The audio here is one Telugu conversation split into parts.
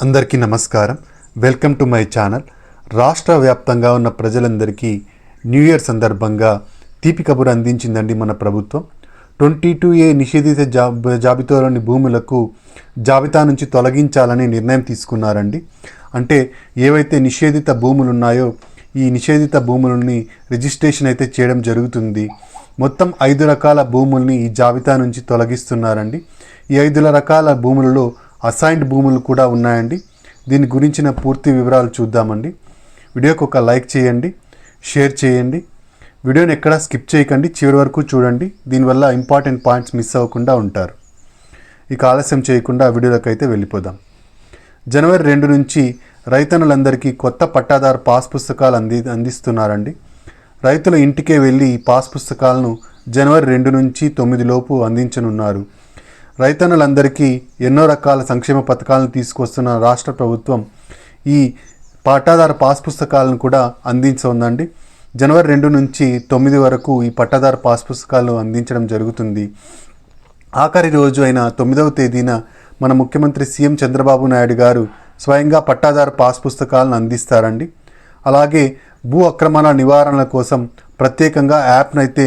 అందరికీ నమస్కారం. Welcome to my channel. రాష్ట్ర వ్యాప్తంగా ఉన్న ప్రజలందరికీ న్యూ ఇయర్ సందర్భంగా తీపి కబురు అందించిందండి మన ప్రభుత్వం. ట్వంటీ టూ ఏ నిషేధిత జాబ్ జాబితాలోని భూములకు జాబితా నుంచి తొలగించాలని నిర్ణయం తీసుకున్నారండి. అంటే ఏవైతే నిషేధిత భూములు ఉన్నాయో ఈ నిషేధిత భూములని రిజిస్ట్రేషన్ అయితే చేయడం జరుగుతుంది. మొత్తం ఐదు రకాల భూముల్ని ఈ జాబితా నుంచి తొలగిస్తున్నారండి. ఈ ఐదు రకాల భూములలో అసైన్డ్ భూములు కూడా ఉన్నాయండి. దీని గురించిన పూర్తి వివరాలు చూద్దామండి. వీడియోకి ఒక లైక్ చేయండి షేర్ చేయండి. వీడియోని ఎక్కడా స్కిప్ చేయకండి చివరి వరకు చూడండి. దీనివల్ల ఇంపార్టెంట్ పాయింట్స్ మిస్ అవ్వకుండా ఉంటారు. ఇక ఆలస్యం చేయకుండా వీడియోలోకి అయితే వెళ్ళిపోదాం. జనవరి రెండు నుంచి రైతన్నులందరికీ కొత్త పట్టాదారు పాస్ పుస్తకాలు అంది అందిస్తున్నారండి. రైతుల ఇంటికే వెళ్ళి ఈ పాస్ పుస్తకాలను జనవరి రెండు నుంచి తొమ్మిది లోపు అందించనున్నారు. రైతన్నులందరికీ ఎన్నో రకాల సంక్షేమ పథకాలను తీసుకొస్తున్న రాష్ట్ర ప్రభుత్వం ఈ పట్టాదారు పాస్ పుస్తకాలను కూడా అందించనుందండి. జనవరి రెండు నుంచి తొమ్మిది వరకు ఈ పట్టాదారు పాస్ పుస్తకాలను అందించడం జరుగుతుంది. ఆఖరి రోజు అయిన తొమ్మిదవ తేదీన మన ముఖ్యమంత్రి సీఎం చంద్రబాబు నాయుడు గారు స్వయంగా పట్టాదారు పాస్ పుస్తకాలను అందిస్తారండి. అలాగే భూ అక్రమణ నివారణ కోసం ప్రత్యేకంగా యాప్ను అయితే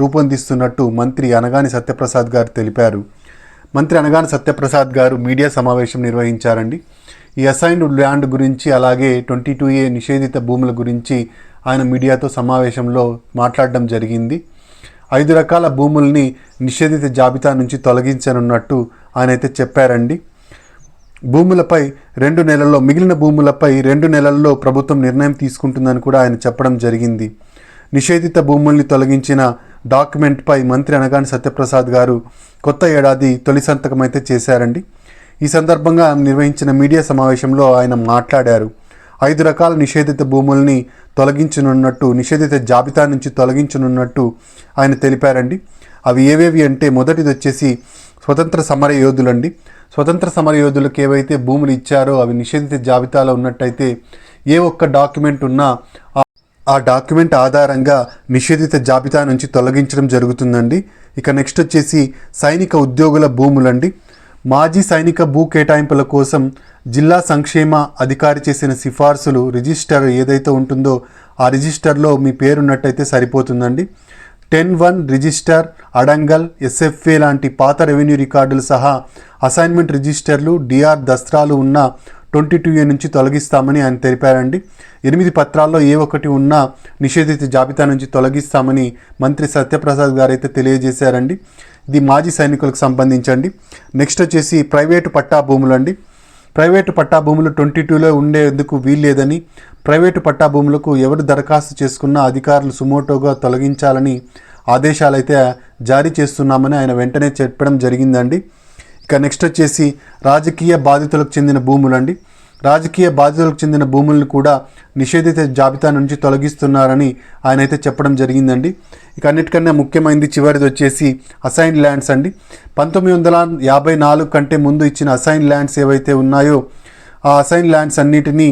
రూపొందిస్తున్నట్టు మంత్రి అనగాని సత్యప్రసాద్ గారు తెలిపారు. మంత్రి అనగాన సత్యప్రసాద్ గారు మీడియా సమావేశం నిర్వహించారండి. ఈ అసైన్డ్ ల్యాండ్ గురించి అలాగే ట్వంటీ టూ ఏ నిషేధిత భూముల గురించి ఆయన మీడియాతో సమావేశంలో మాట్లాడడం జరిగింది. ఐదు రకాల భూముల్ని నిషేధిత జాబితా నుంచి తొలగించనున్నట్టు ఆయన అయితే చెప్పారండి. భూములపై రెండు నెలల్లో మిగిలిన భూములపై రెండు నెలల్లో ప్రభుత్వం నిర్ణయం తీసుకుంటుందని కూడా ఆయన చెప్పడం జరిగింది. నిషేధిత భూముల్ని తొలగించిన డాక్యుమెంట్పై మంత్రి అనగాని సత్యప్రసాద్ గారు కొత్త ఏడాది తొలి సంతకం అయితే చేశారండి. ఈ సందర్భంగా నిర్వహించిన మీడియా సమావేశంలో ఆయన మాట్లాడారు. ఐదు రకాల నిషేధిత భూముల్ని తొలగించనున్నట్టు నిషేధిత జాబితా నుంచి తొలగించనున్నట్టు ఆయన తెలిపారండి. అవి ఏవేవి అంటే మొదటిది వచ్చేసి స్వతంత్ర సమర యోధులండి. స్వతంత్ర సమర యోధులకు ఏవైతే భూములు ఇచ్చారో అవి నిషేధిత జాబితాలో ఉన్నట్టయితే ఏ ఒక్క డాక్యుమెంట్ ఉన్నా ఆ- డాక్యుమెంట్ ఆధారంగా నిషేధిత జాబితా నుంచి తొలగించడం జరుగుతుందండి. ఇక నెక్స్ట్ వచ్చేసి సైనిక ఉద్యోగుల భూములండి. మాజీ సైనిక భూ కేటాయింపుల కోసం జిల్లా సంక్షేమ అధికారి చేసిన సిఫార్సులు రిజిస్టర్ ఏదైతే ఉంటుందో ఆ రిజిస్టర్లో మీ పేరున్నట్టయితే సరిపోతుందండి. టెన్ వన్ రిజిస్టర్ అడంగల్ ఎస్ఎఫ్ఏ లాంటి పాత రెవెన్యూ రికార్డులు సహా అసైన్మెంట్ రిజిస్టర్లు డిఆర్ దస్త్రాలు ఉన్న ట్వంటీ టూ ఏ నుంచి తొలగిస్తామని ఆయన తెలిపారండి. ఎనిమిది పత్రాల్లో ఏ ఒక్కటి ఉన్నా నిషేధిత జాబితా నుంచి తొలగిస్తామని మంత్రి సత్యప్రసాద్ గారు అయితే తెలియజేశారండి. ఇది మాజీ సైనికులకు సంబంధించండి. నెక్స్ట్ వచ్చేసి ప్రైవేటు పట్టా భూములండి. ప్రైవేటు పట్టా భూములు ట్వంటీ టూలో ఉండేందుకు వీల్లేదని ప్రైవేటు పట్టా భూములకు ఎవరు దరఖాస్తు చేసుకున్నా అధికారులు సుమోటోగా తొలగించాలని ఆదేశాలైతే జారీ చేస్తున్నామని ఆయన వెంటనే చెప్పడం జరిగిందండి. ఇక నెక్స్ట్ వచ్చేసి రాజకీయ బాధితులకు చెందిన భూములండి రాజకీయ బాధితులకు చెందిన భూములను కూడా నిషేధిత జాబితా నుంచి తొలగిస్తున్నారని ఆయన అయితే చెప్పడం జరిగిందండి. ఇక అన్నిటికన్నా ముఖ్యమైనది చివరిది వచ్చేసి అసైన్ ల్యాండ్స్ అండి. పంతొమ్మిది వందల యాభై నాలుగు కంటే ముందు ఇచ్చిన అసైన్ ల్యాండ్స్ ఏవైతే ఉన్నాయో ఆ అసైన్ ల్యాండ్స్ అన్నిటినీ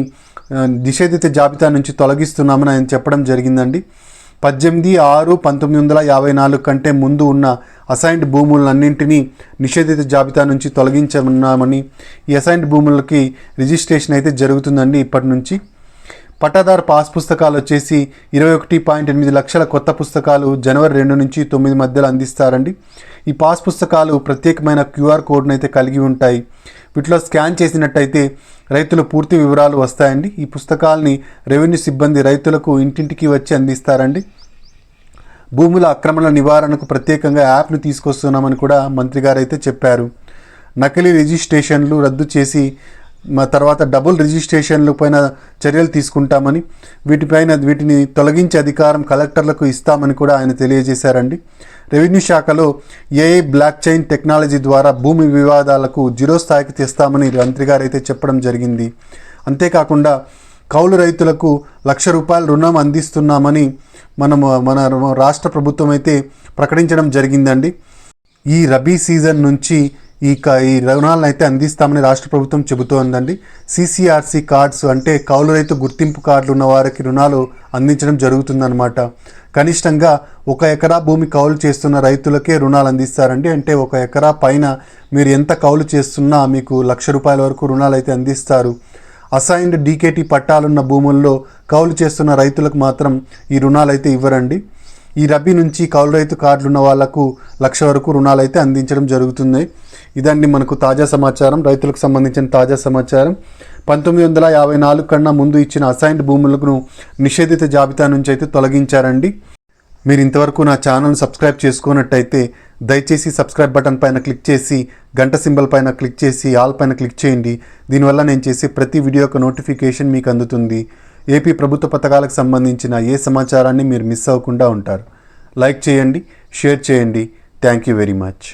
నిషేధిత జాబితా నుంచి తొలగిస్తున్నామని ఆయన చెప్పడం జరిగిందండి. పద్దెనిమిది ఆరు పంతొమ్మిది వందల యాభై నాలుగు కంటే ముందు ఉన్న అసైన్డ్ భూములన్నింటినీ నిషేధిత జాబితా నుంచి తొలగించనున్నామని ఈ అసైన్డ్ భూములకి రిజిస్ట్రేషన్ అయితే జరుగుతుందండి ఇప్పటి నుంచి. పట్టాదారు పాస్ పుస్తకాలు వచ్చేసి ఇరవై ఒకటి పాయింట్ ఎనిమిది లక్షల కొత్త పుస్తకాలు జనవరి రెండు నుంచి తొమ్మిది మధ్యలో అందిస్తారండి. ఈ పాస్ పుస్తకాలు ప్రత్యేకమైన క్యూఆర్ కోడ్ను అయితే కలిగి ఉంటాయి. వీటిలో స్కాన్ చేసినట్టయితే రైతుల పూర్తి వివరాలు వస్తాయండి. ఈ పుస్తకాలని రెవెన్యూ సిబ్బంది రైతులకు ఇంటింటికి వచ్చి అందిస్తారండి. భూముల ఆక్రమణ నివారణకు ప్రత్యేకంగా యాప్ను తీసుకొస్తున్నామని కూడా మంత్రి గారు అయితే చెప్పారు. నకిలీ రిజిస్ట్రేషన్లు రద్దు చేసి తర్వాత డబుల్ రిజిస్ట్రేషన్ల పైన చర్యలు తీసుకుంటామని వీటిపైన వీటిని తొలగించే అధికారం కలెక్టర్లకు ఇస్తామని కూడా ఆయన తెలియజేశారండి. రెవెన్యూ శాఖలో ఏఐ బ్లాక్ చైన్ టెక్నాలజీ ద్వారా భూమి వివాదాలకు జీరో స్థాయికి తెస్తామని మంత్రి గారు అయితే చెప్పడం జరిగింది. అంతేకాకుండా కౌలు రైతులకు లక్ష రూపాయల రుణం అందిస్తున్నామని మనం మన రాష్ట్ర ప్రభుత్వం అయితే ప్రకటించడం జరిగిందండి. ఈ రబీ సీజన్ నుంచి ఈ క ఈ రుణాలను అయితే అందిస్తామని రాష్ట్ర ప్రభుత్వం చెబుతోందండి. సీసీఆర్సీ కార్డ్స్ అంటే కౌలు రైతు గుర్తింపు కార్డులు ఉన్న వారికి రుణాలు అందించడం జరుగుతుందన్నమాట. కనిష్టంగా ఒక ఎకరా భూమి కౌలు చేస్తున్న రైతులకే రుణాలు అందిస్తారండి. అంటే ఒక ఎకరా పైన మీరు ఎంత కౌలు చేస్తున్నా మీకు లక్ష రూపాయల వరకు రుణాలు అయితే అందిస్తారు. అసైన్డ్ డీకేటీ పట్టాలున్న భూముల్లో కౌలు చేస్తున్న రైతులకు మాత్రం ఈ రుణాలు అయితే ఇవ్వరండి. ఈ రబీ నుంచి కౌలు రైతు కార్డులున్న వాళ్ళకు లక్ష వరకు రుణాలు అయితే అందించడం జరుగుతుంది. ఇదండి మనకు తాజా సమాచారం. రైతులకు సంబంధించిన తాజా సమాచారం. పంతొమ్మిది వందల యాభై నాలుగు కన్నా ముందు ఇచ్చిన అసైన్డ్ భూములను నిషేధిత జాబితా నుంచి అయితే తొలగించారండి. మీరు ఇంతవరకు నా ఛానల్ సబ్స్క్రైబ్ చేసుకున్నట్టయితే దయచేసి సబ్స్క్రైబ్ బటన్ పైన క్లిక్ చేసి గంట సింబల్ పైన క్లిక్ చేసి ఆల్ పైన క్లిక్ చేయండి. దీనివల్ల నేను చేసే ప్రతి వీడియో యొక్క నోటిఫికేషన్ మీకు అందుతుంది. ఏపీ ప్రభుత్వ పథకాలకు సంబంధించిన ఏ సమాచారాన్ని మీరు మిస్ అవ్వకుండా ఉంటారు. లైక్ చేయండి షేర్ చేయండి. Thank you very much.